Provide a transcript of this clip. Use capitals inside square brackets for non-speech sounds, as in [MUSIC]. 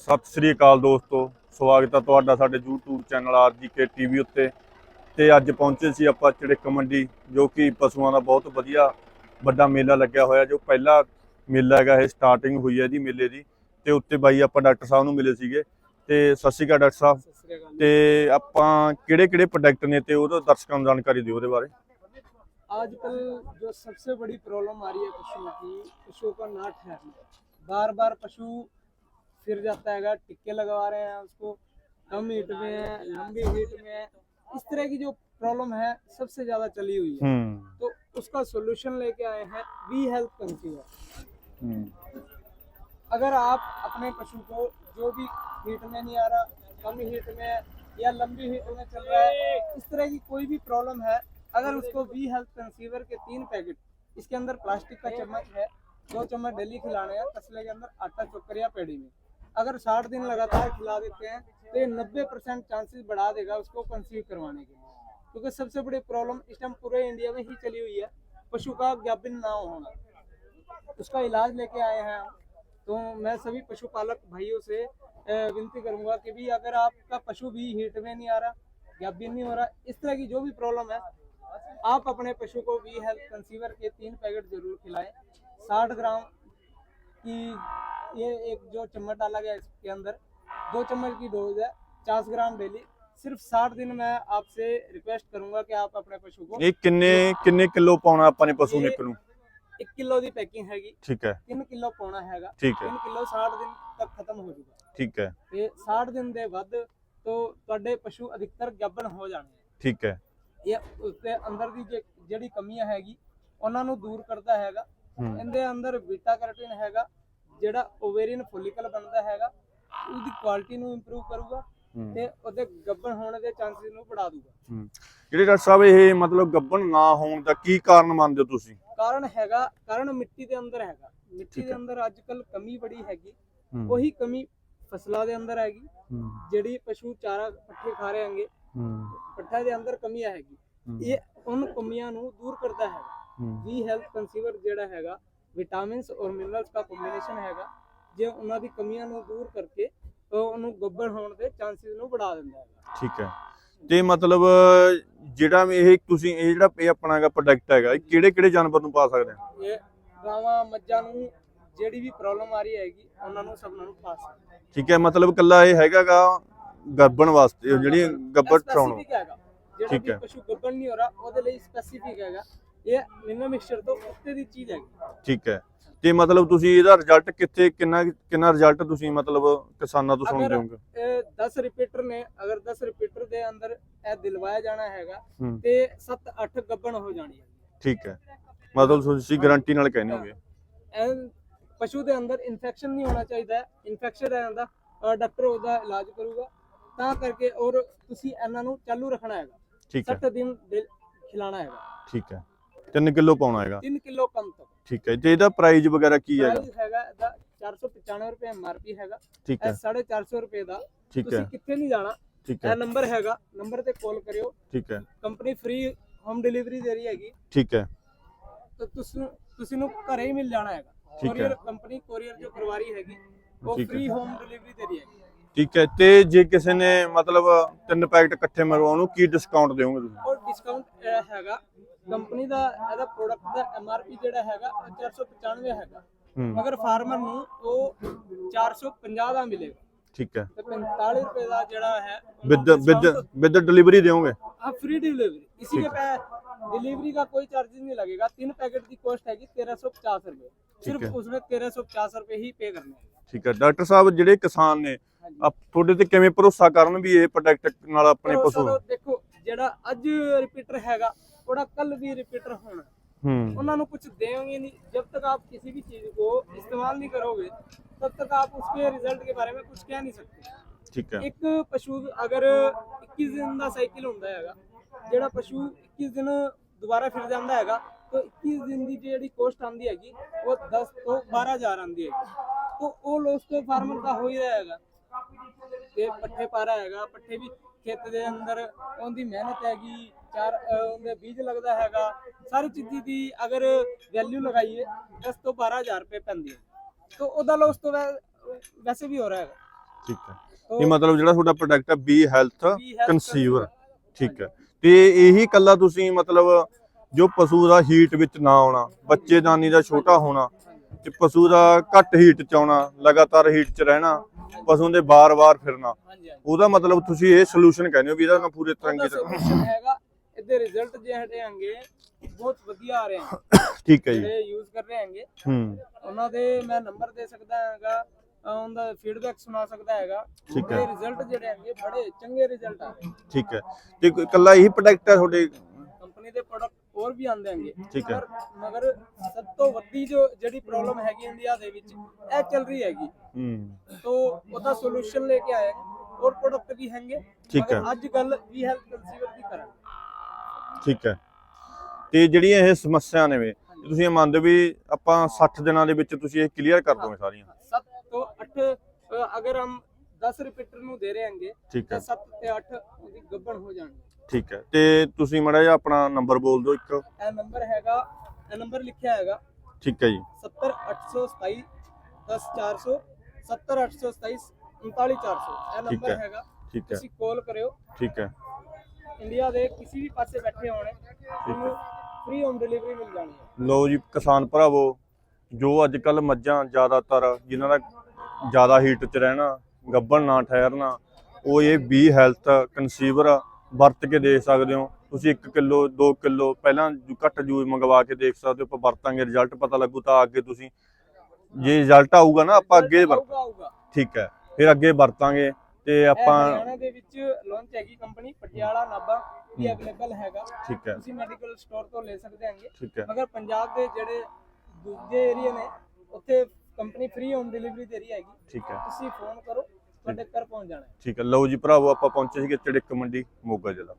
ਸਤਿ ਸ੍ਰੀ ਅਕਾਲ ਦੋਸਤੋ ਸਵਾਗਤ ਹੈ ਤੁਹਾਡਾ ਸਾਡੇ YouTube ਚੈਨਲ ਆਰਜੀਕੇ ਟੀਵੀ ਉੱਤੇ ਤੇ ਅੱਜ ਪਹੁੰਚੇ ਸੀ ਆਪਾਂ ਚੜਿੱਕ ਮੰਡੀ ਜੋ ਕਿ ਪਸ਼ੂਆਂ ਦਾ ਬਹੁਤ ਵਧੀਆ ਵੱਡਾ ਮੇਲਾ ਲੱਗਿਆ ਹੋਇਆ ਜੋ ਪਹਿਲਾ ਮੇਲਾ ਹੈਗਾ ਇਹ ਸਟਾਰਟਿੰਗ ਹੋਈ ਹੈ ਇਹਦੀ ਮੇਲੇ ਦੀ ਤੇ ਉੱਤੇ ਬਾਈ ਆਪਾਂ ਡਾਕਟਰ ਸਾਹਿਬ ਨੂੰ ਮਿਲੇ ਸੀਗੇ ਤੇ ਸਤਿ ਸ੍ਰੀ ਅਕਾਲ ਡਾਕਟਰ ਸਾਹਿਬ ਸਤਿ ਸ੍ਰੀ ਅਕਾਲ ਜੀ। ਤੇ ਆਪਾਂ ਕਿਹੜੇ ਕਿਹੜੇ ਪ੍ਰੋਡਕਟ ਨੇ ਤੇ ਉਹਦਾ ਦਰਸ਼ਕਾਂ ਨੂੰ ਜਾਣਕਾਰੀ ਦਿਓ ਉਹਦੇ ਬਾਰੇ आजकल जो सबसे बड़ी प्रॉब्लम आ रही है पशुओं की पशुओं का ना ठहरना बार बार पशु फिर जाता है टिक्के लगवा रहे हैं उसको कम हीट में है लंबी हीट में है। इस तरह की जो प्रॉब्लम है सबसे ज़्यादा चली हुई है। तो उसका सोल्यूशन लेके आए हैं वी हेल्थ कंसीवर अगर आप अपने पशु को जो भी हीट में नहीं आ रहा कम हीट में या लंबी हीट में चल रहा है इस तरह की कोई भी प्रॉब्लम है अगर उसको वी हेल्थ कंसीवर के तीन पैकेट इसके अंदर प्लास्टिक का चम्मच है दो चम्मच डेली खिलाने हैं तसले के अंदर आटा चोकर या पेड़ी में। अगर 60 दिन लगातार खिला देते हैं तो ये 90 परसेंट चांसेस बढ़ा देगा उसको कंसीव करवाने के लिए। क्योंकि सबसे बड़ी प्रॉब्लम इस टाइम पूरे इंडिया में ही चली हुई है, पशु का ज्ञापन ना होना। उसका इलाज लेके आए हैं तो मैं सभी पशुपालक भाइयों से विनती करूँगा कि भी अगर आपका पशु भी हीट में नहीं आ रहा भी नहीं हो रहा, इस तरह की जो भी प्रॉब्लम है, आप अपने पशु को वी हेल्थ कंसीवर के तीन पैकेट ज़रूर खिलाएँ। साठ ग्राम की ये एक जो चम्मच डाला गया इसके अंदर दो चम्मच की डोज है पचास ग्राम डेली सिर्फ साठ दिन मैं आपसे रिक्वेस्ट करूंगा कि आप अपने पशु को ਇਹ ਕਿੰਨੇ ਕਿੰਨੇ ਕਿਲੋ ਪਾਉਣਾ ਆਪਾਂ ਨੇ ਪਸ਼ੂ ਨੇ ਇੱਕ ਨੂੰ ਇੱਕ ਕਿਲੋ ਦੀ ਪੈਕਿੰਗ ਹੈਗੀ ਠੀਕ ਹੈ 3 ਕਿਲੋ ਪਾਉਣਾ ਹੈਗਾ ਠੀਕ ਹੈ 3 ਕਿਲੋ 60 ਦਿਨ ਤੱਕ ਖਤਮ ਹੋ ਜਾਊਗਾ ਠੀਕ ਹੈ ਤੇ 60 ਦਿਨ ਦੇ ਵੱਧ ਤੋਂ ਤੁਹਾਡੇ ਪਸ਼ੂ ਅਧਿਕਤਰ ਗੱਭਣ ਹੋ ਜਾਣੇ ਠੀਕ ਹੈ ਇਹ ਉਸਦੇ ਅੰਦਰ ਦੀ ਜੇ- ਜਿਹੜੀ ਕਮੀਆਂ ਹੈਗੀ ਉਹਨਾਂ ਨੂੰ ਦੂਰ ਕਰਦਾ ਹੈਗਾ ਹੂੰ ਇਹਦੇ ਅੰਦਰ ਬੀਟਾ ਕੈਰੋਟਿਨ ਹੈਗਾ ਜਿਹੜਾ ਓਵੇਰੀਅਨ ਫੋਲੀਕਲ ਬਣਦਾ ਹੈਗਾ ਉਹਦੀ ਕੁਆਲਿਟੀ ਨੂੰ ਇੰਪਰੂਵ ਕਰੂਗਾ ਤੇ ਉਹਦੇ ਗੱਭਣ ਹੋਣ ਦੇ ਚਾਂਸਸ ਨੂੰ ਵਧਾ ਦੂਗਾ। ਜਿਹੜੇ ਡਾਕਟਰ ਸਾਹਿਬ ਇਹ ਮਤਲਬ ਗੱਭਣ ਨਾ ਹੋਣ ਦਾ ਕੀ ਕਾਰਨ ਮੰਨਦੇ ਹੋ ਤੁਸੀਂ? ਕਾਰਨ ਹੈਗਾ ਕਾਰਨ ਮਿੱਟੀ ਦੇ ਅੰਦਰ ਹੈਗਾ। ਮਿੱਟੀ ਦੇ। ਅੰਦਰ ਅੱਜ ਕੱਲ ਕਮੀ ਬੜੀ ਹੈਗੀ। ਉਹੀ ਕਮੀ ਫਸਲਾਂ ਦੇ ਅੰਦਰ ਹੈਗੀ ਜਿਹੜੀ ਪਸ਼ੂ ਚਾਰਾ ਪੱਠੇ ਖਾ ਰਹੇ ਹੈਗੇ। ਪੱਠਾ ਦੇ ਅੰਦਰ ਕਮੀਆਂ ਹੈਗੀ। ਇਹ ਉਹਨਾਂ ਕਮੀਆਂ ਨੂੰ ਦੂਰ ਕਰਦਾ ਹੂੰ, ਵੀ ਹੈਲਥ ਕੰਸੀਵਰ ਜਿਹੜਾ ਹੈਗਾ ਵਿਟਾਮਿਨਸ ਔਰ ਮਿਨਰਲਸ ਦਾ ਕੰਬੀਨੇਸ਼ਨ ਹੈਗਾ ਜੇ ਉਹਨਾਂ ਦੀ ਕਮੀਆਂ ਨੂੰ ਦੂਰ ਕਰਕੇ ਉਹ ਉਹਨੂੰ ਗੱਭਣ ਹੋਣ ਦੇ ਚਾਂਸਸ ਨੂੰ ਵਧਾ ਦਿੰਦਾ ਹੈਗਾ। ਠੀਕ ਹੈ। ਤੇ ਮਤਲਬ ਜਿਹੜਾ ਇਹ ਤੁਸੀਂ ਇਹ ਜਿਹੜਾ ਇਹ ਆਪਣਾ ਹੈਗਾ ਪ੍ਰੋਡਕਟ ਹੈਗਾ ਇਹ ਕਿਹੜੇ ਕਿਹੜੇ ਜਾਨਵਰ ਨੂੰ ਪਾ ਸਕਦੇ ਆ ਇਹ ਗਾਵਾਂ ਮੱਝਾਂ ਨੂੰ ਜਿਹੜੀ ਵੀ ਪ੍ਰੋਬਲਮ ਆ ਰਹੀ ਹੈਗੀ ਉਹਨਾਂ ਨੂੰ ਸਭ ਨੂੰ ਪਾਸ ਠੀਕ ਹੈ ਮਤਲਬ ਕੱਲਾ ਇਹ ਹੈਗਾਗਾ ਗੱਭਣ ਵਾਸਤੇ ਜਿਹੜੀ ਹੈਗਾ। ਜਿਹੜਾ ਠੀਕ ਹੈ। ਪਸ਼ੂ ਗੱਭਣ ਨਹੀਂ ਹੋ ਰਿਹਾ ਉਹਦੇ ਲਈ ਸਪੈਸੀਫਿਕ ਹੈਗਾ। ਇਹ ਮਿਨਰਲ ਮਿਕਸਚਰ ਤੋਂ ਉੱਤੇ ਦੀ ਚੀਜ਼ ਹੈਗੀ। ਠੀਕ ਹੈ। ਤੇ ਮਤਲਬ ਤੁਸੀਂ ਇਹਦਾ ਰਿਜ਼ਲਟ ਕਿੱਥੇ ਕਿੰਨਾ ਕਿੰਨਾ ਰਿਜ਼ਲਟ ਤੁਸੀਂ ਮਤਲਬ ਕਿਸਾਨਾਂ ਤੋਂ ਸੁਣਦੇ ਅਗਰ- ਹੋਗੇ ਇਹ 10 ਰਿਪੀਟਰ ਨੇ ਅਗਰ 10 ਰਿਪੀਟਰ ਦੇ ਅੰਦਰ ਇਹ ਦਿਲਵਾਇਆ ਜਾਣਾ ਹੈਗਾ ਹੂੰ। ਤੇ 7-8 ਗੱਭਣ ਹੋ ਜਾਣੀ ਹੈ। ਠੀਕ ਹੈ। ਮਤਲਬ ਤੁਸੀਂ ਗਾਰੰਟੀ ਨਾਲ ਕਹਿੰਦੇ ਹੋਗੇ। ਇਹ ਪਸ਼ੂ ਦੇ ਅੰਦਰ ਇਨਫੈਕਸ਼ਨ ਨਹੀਂ ਹੋਣਾ ਚਾਹੀਦਾ। ਹੈ ਇਨਫੈਕਸ਼ਨ ਰਹਿੰਦਾ ਔਰ ਡਾਕਟਰ ਉਹਦਾ ਇਲਾਜ ਕਰੂਗਾ। ਤਾਂ ਕਰਕੇ ਔਰ ਤੁਸੀਂ ਇਹਨਾਂ ਨੂੰ ਚਾਲੂ ਰੱਖਣਾ ਹੈਗਾ। ਠੀਕ ਹੈ। 60 ਦਿਨ ਖਿਲਾਣਾ ਹੈਗਾ। ਠੀਕ ਹੈ। 3 ਕਿਲੋ ਪਾਉਣਾ ਹੈਗਾ। 3 ਕਿਲੋ ਕਮ ਤੱਕ ਠੀਕ ਹੈ ਤੇ ਇਹਦਾ ਪ੍ਰਾਈਸ ਵਗੈਰਾ ਕੀ ਹੈਗਾ? ਪ੍ਰਾਈਸ ਹੈਗਾ ਇਹਦਾ 495 ਰੁਪਏ ਐਮਆਰਪੀ ਹੈਗਾ। ਠੀਕ ਹੈ। 450 ਰੁਪਏ ਦਾ। ਠੀਕ ਤੁਸੀਂ ਹੈ। ਕਿੱਥੇ ਨਹੀਂ ਜਾਣਾ ਠੀਕ ਇਹ ਹੈ ਨੰਬਰ ਹੈਗਾ ਨੰਬਰ ਤੇ ਕਾਲ ਕਰਿਓ। ਠੀਕ ਹੈ। ਕੰਪਨੀ ਫ੍ਰੀ ਹੋਮ ਡਿਲੀਵਰੀ ਦੇ ਰਹੀ ਹੈਗੀ। ਠੀਕ ਹੈ। ਤਾਂ ਤੁਸੀਂ ਤੁਸੀਂ ਨੂੰ ਘਰੇ ਹੀ ਮਿਲ ਜਾਣਾ ਹੈਗਾ। ਠੀਕ ਹੈ। ਕੋਰੀਅਰ ਕੰਪਨੀ ਕੋਰੀਅਰ ਜੋ ਕਰਵਾ ਰਹੀ ਹੈਗੀ ਉਹ ਠੀਕ ਹੈ। ਫ੍ਰੀ ਹੋਮ ਡਿਲੀਵਰੀ ਦੇ ਰਹੀ ਹੈਗੀ। ਠੀਕ ਹੈ ਤੇ ਜੇ ਕਿਸੇ ਨੇ ਮਤਲਬ ਤਿੰਨ ਪੈਕਟ ਇਕੱਠੇ ਮਰਵਾਉਣ ਨੂੰ ਕੀ ਡਿਸਕਾਊਂਟ ਦਿਓਗੇ ਤੁਸੀਂ? ਔਰ ਡਿਸਕਾਊਂਟ ਹੈਗਾ ਕੰਪਨੀ ਦਾ ਇਹਦਾ ਪ੍ਰੋਡਕਟ ਦਾ ਐਮਆਰਪੀ ਜਿਹੜਾ ਹੈਗਾ ਉਹ 495 ਹੈਗਾ ਹੂੰ ਮਗਰ ਫਾਰਮਰ ਨੂੰ ਉਹ 450 ਦਾ ਮਿਲੇਗਾ ਠੀਕ ਹੈ ਤੇ 45 ਰੁਪਏ ਦਾ ਜਿਹੜਾ ਹੈ ਵਿਦ ਵਿਦ ਵਿਦ ਡਿਲੀਵਰੀ ਦਿਓਗੇ हाँ फ्री डिलीवरी इसी के पे डिलीवरी का कोई चार्जेस नहीं लगेगा तीन पैकेट की कॉस्ट हैगी तेरह सौ पचास रुपए सिर्फ है। उसमें तेरह सौ पचास रुपए ही पे करने हैं ਠੀਕ ਹੈ ਡਾਕਟਰ ਸਾਹਿਬ ਜਿਹੜੇ ਕਿਸਾਨ ਨੇ ਹਾਂਜੀ ਆਪ ਤੁਹਾਡੇ ਤੇ ਕਿਵੇਂ ਭਰੋਸਾ ਕਰਨ ਵੀ ਇਹ ਪ੍ਰੋਡਕਟ ਨਾਲ ਆਪਣੇ ਭਰੋਸਾ ਪਸ਼ੂ ਤਾਂ ਦੇਖੋ ਜਿਹੜਾ ਅੱਜ ਰਿਪੀਟਰ ਹੈਗਾ ਉਹਦਾ ਕੱਲ ਵੀ ਰਿਪੀਟਰ ਹੋਣਾ ਹੂੰ उन्होंने कुछ देंगे नहीं जब तक आप किसी भी चीज को इस्तेमाल नहीं करोगे तब तक आप उसके रिजल्ट के बारे में कुछ कह नहीं सकते ਠੀਕ ਹੈ ਇੱਕ ਪਸ਼ੂ ਅਗਰ 21 ਦਿਨ ਦਾ ਸਾਈਕਲ ਹੁੰਦਾ ਹੈਗਾ ਜਿਹੜਾ ਪਸ਼ੂ 21 ਦਿਨ ਦੁਬਾਰਾ ਫਿਰ ਜਾਂਦਾ ਹੈਗਾ ਤਾਂ 21 ਦਿਨ ਦੀ ਜਿਹੜੀ ਕੋਸਟ ਆਂਦੀ ਹੈਗੀ ਉਹ 10 ਤੋਂ 12000 ਆਂਦੀ ਹੈਗੀ ਤਾਂ ਉਹ ਲੋਸ ਤੋਂ ਫਾਰਮਰ ਦਾ ਹੋ ਹੀ ਰਿਹਾ ਹੈਗਾ ਤੇ ਪੱਠੇ ਪਾਰਾ ਹੈਗਾ ਪੱਠੇ ਵੀ ਖੇਤ ਦੇ ਅੰਦਰ ਉਹਦੀ ਮਿਹਨਤ ਹੈਗੀ ਚਾਰ ਉਹਦੇ ਬੀਜ ਲੱਗਦਾ ਹੈਗਾ ਸਾਰੀ ਚੀਜ਼ ਦੀ ਅਗਰ ਵੈਲਿਊ ਲਗਾਈਏ 10 ਤੋਂ 12000 ਰੁਪਏ ਪੈਂਦੀ ਹੈ ਤਾਂ ਉਹਦਾ ਲੋਸ ਤੋਂ ਵੈਸੇ ਵੀ ਹੋ ਰਿਹਾ ਹੈਗਾ। ਠੀਕ ਹੈ। ਇਹ ਮਤਲਬ ਜਿਹੜਾ ਤੁਹਾਡਾ ਪ੍ਰੋਡਕਟ ਹੈ ਬੀ ਹੈਲਥ ਕਨਸੀਵਰ ਠੀਕ ਹੈ। ਤੇ ਇਹੀ ਕੱਲਾ ਤੁਸੀਂ ਮਤਲਬ ਜੋ ਪਸ਼ੂ ਦਾ ਹੀਟ ਵਿੱਚ ਨਾ ਆਉਣਾ ਬੱਚੇਦਾਨੀ ਦਾ ਛੋਟਾ ਹੋਣਾ ਤੇ ਪਸ਼ੂ ਦਾ ਘੱਟ ਹੀਟ ਚ ਆਉਣਾ ਲਗਾਤਾਰ ਹੀਟ ਚ ਰਹਿਣਾ ਪਸ਼ੂ ਦੇ ਬਾਰ-ਬਾਰ ਫਿਰਨਾ। ਉਹਦਾ ਮਤਲਬ ਤੁਸੀਂ ਇਹ ਸੋਲੂਸ਼ਨ ਕਹਿੰਦੇ ਹੋ ਵੀ ਇਹਦਾ ਮੈਂ ਪੂਰੇ ਤਰ੍ਹਾਂ ਤਰ੍ਹਾਂ ਹੈਗਾ ਇਹਦੇ ਰਿਜ਼ਲਟ ਜੇ ਹਟਿਆਂਗੇ ਬਹੁਤ ਵਧੀਆ ਆ ਰਹੇ ਹਨ [COUGHS] ਠੀਕ ਹੈ ਜੀ। ਜਿਹੜੇ ਯੂਜ਼ ਕਰ ਰਹੇ ਹਾਂਗੇ ਹੂੰ। ਉਹਨਾਂ ਦੇ ਮੈਂ ਨੰਬਰ ਦੇ ਸਕਦਾ ਹੈਗਾ ਉਹਦਾ ਫੀਡਬੈਕ ਸੁਣਾ ਸਕਦਾ ਹੈਗਾ। ਠੀਕ ਹੈ। ਰਿਜ਼ਲਟ ਜਿਹੜੇ ਹੈਗੇ ਬੜੇ ਚੰਗੇ ਰਿਜ਼ਲਟ ਆ। ਠੀਕ ਹੈ। ਤੇ ਇਕੱਲਾ ਇਹੀ ਪ੍ਰੋਡਕਟ ਹੈ ਤੁਹਾਡੇ? ਕੰਪਨੀ ਦੇ ਪ੍ਰੋਡਕਟ ਹੋਰ ਵੀ ਆਉਂਦੇ ਹੈਗੇ ਠੀਕ ਹੈ। ਮਗਰ ਸਭ ਤੋਂ ਵੱਡੀ ਜੋ ਜਿਹੜੀ ਪ੍ਰੋਬਲਮ ਹੈਗੀ ਇੰਡੀਆ ਦੇ ਵਿੱਚ ਇਹ ਚੱਲ ਰਹੀ ਹੈਗੀ। ਹੂੰ। तो ਉਹਦਾ ਸੋਲੂਸ਼ਨ ਲੈ ਕੇ ਆਏ ਹੋਰ ਪ੍ਰੋਡਕਟ ਵੀ ਹੈਗੇ। ਠੀਕ ਹੈ। ਅੱਜ ਕੱਲ ਵੀ ਹੈਲਥ ਕੰਸੀਵਰ ਦੀ ਕਰਨ ਠੀਕ ਹੈ। ਤੇ ਜਿਹੜੀਆਂ ਇਹ ਸਮੱਸਿਆ ਨੇ ਵੇ ਤੁਸੀਂ ਇਹ ਮੰਨਦੇ ਵੀ ਆਪਾਂ 60 ਦਿਨਾਂ ਦੇ ਵਿੱਚ ਤੁਸੀਂ ਇਹ ਕਲੀਅਰ ਕਰ ਦੋਗੇ ਸਾਰੀਆਂ? 7 ਤੋਂ 8 ਅਗਰ ਹਮ 10 ਰਿਪੀਟਰ ਨੂੰ ਦੇ ਰਹੇ ਹਾਂਗੇ ਤਾਂ ਹੈ। 7 ਤੇ 8 ਉਹਦੀ ਗੱਬਣ ਹੋ ਜਾਣਗੇ ਠੀਕ ਹੈ। ਤੇ ਤੁਸੀਂ ਮੜਾ ਜਿਹਾ ਆਪਣਾ ਨੰਬਰ ਬੋਲ ਦਿਓ ਇੱਕ। ਇਹ ਨੰਬਰ ਹੈਗਾ ਇਹ ਨੰਬਰ ਲਿਖਿਆ ਹੈਗਾ। ਠੀਕ ਹੈ ਜੀ। 70827 10400 70827 39400 ਇਹ ਠੀਕ ਨੰਬਰ ਹੈ। ਹੈਗਾ। ਠੀਕ ਹੈ। ਤੁਸੀਂ ਕਾਲ ਕਰਿਓ। ਠੀਕ ਹੈ। ਇੰਡੀਆ ਦੇ ਕਿਸੇ ਵੀ ਪਾਸੇ ਬੈਠੇ ਹੋਣੇ ਤੁਹਾਨੂੰ ਫ੍ਰੀ ਹੋਮ ਡਿਲੀਵਰੀ ਮਿਲ ਜਾਣੀ ਹੈ। ਲੋ ਜੀ ਕਿਸਾਨ ਭਰਾਵੋ ਜੋ ਅੱਜ ਕੱਲ ਮੱਝਾਂ ਜ਼ਿਆਦਾਤਰ ਜਿਨ੍ਹਾਂ ਦਾ ਜ਼ਿਆਦਾ ਹੀਟ 'ਚ ਰਹਿਣਾ ਗੱਭਣ ਨਾ ਠਹਿਰਨਾ ਉਹ ਇਹ ਬੀ ਹੈਲਥ ਕਨਸੀਵਰ ਵਰਤ ਕੇ ਦੇਖ ਸਕਦੇ ਹੋ। ਤੁਸੀਂ 1 ਕਿਲੋ 2 ਕਿਲੋ ਪਹਿਲਾਂ ਘੱਟ ਜੂਸ ਮੰਗਵਾ ਕੇ ਦੇਖ ਸਕਦੇ ਹੋ ਆਪਾਂ ਵਰਤਾਂਗੇ ਰਿਜ਼ਲਟ ਪਤਾ ਲੱਗੂ ਤਾਂ ਅੱਗੇ ਤੁਸੀਂ। ਜੇ ਰਿਜ਼ਲਟ ਆਊਗਾ ਨਾ ਆਪਾਂ ਅੱਗੇ ਵਰ- ਆਊਗਾ ਆਊਗਾ। ਠੀਕ ਹੈ ਫਿਰ ਅੱਗੇ ਵਰਤਾਂਗੇ ਤੇ ਆਪਾਂ ਹਰਿਆਣਾ ਦੇ ਵਿੱਚ ਲਾਂਚ ਹੈਗੀ ਕੰਪਨੀ ਪਟਿਆਲਾ ਨਾਭਾ ਵੀ। ਅਵੇਲੇਬਲ ਹੈਗਾ। ਠੀਕ ਹੈ। ਤੁਸੀਂ ਮੈਡੀਕਲ ਸਟੋਰ ਤੋਂ ਲੈ ਸਕਦੇ ਹਾਂਗੇ। ਠੀਕ ਹੈ। ਮਗਰ ਪੰਜਾਬ ਦੇ ਜਿਹੜੇ ਦੂਜੇ ਏਰੀਆ ਨੇ ਉੱਥੇ ਕੰਪਨੀ ਫ੍ਰੀ ਹੋਮ ਡਿਲੀਵਰੀ ਦੇ ਰਹੀ ਹੈਗੀ। ਠੀਕ ਹੈ। ਤੁਸੀਂ ਫੋਨ ਕਰੋ। ਤੁਹਾਡੇ ਘਰ ਪਹੁੰਚ ਜਾਣਾ ਹੈ। ਠੀਕ ਹੈ। ਲਓ ਜੀ ਭਰਾਵੋ, ਆਪਾਂ ਪਹੁੰਚੇ ਸੀਗੇ ਚੜਿੱਕ ਮੰਡੀ, ਮੋਗਾ ਜ਼ਿਲ੍ਹਾ।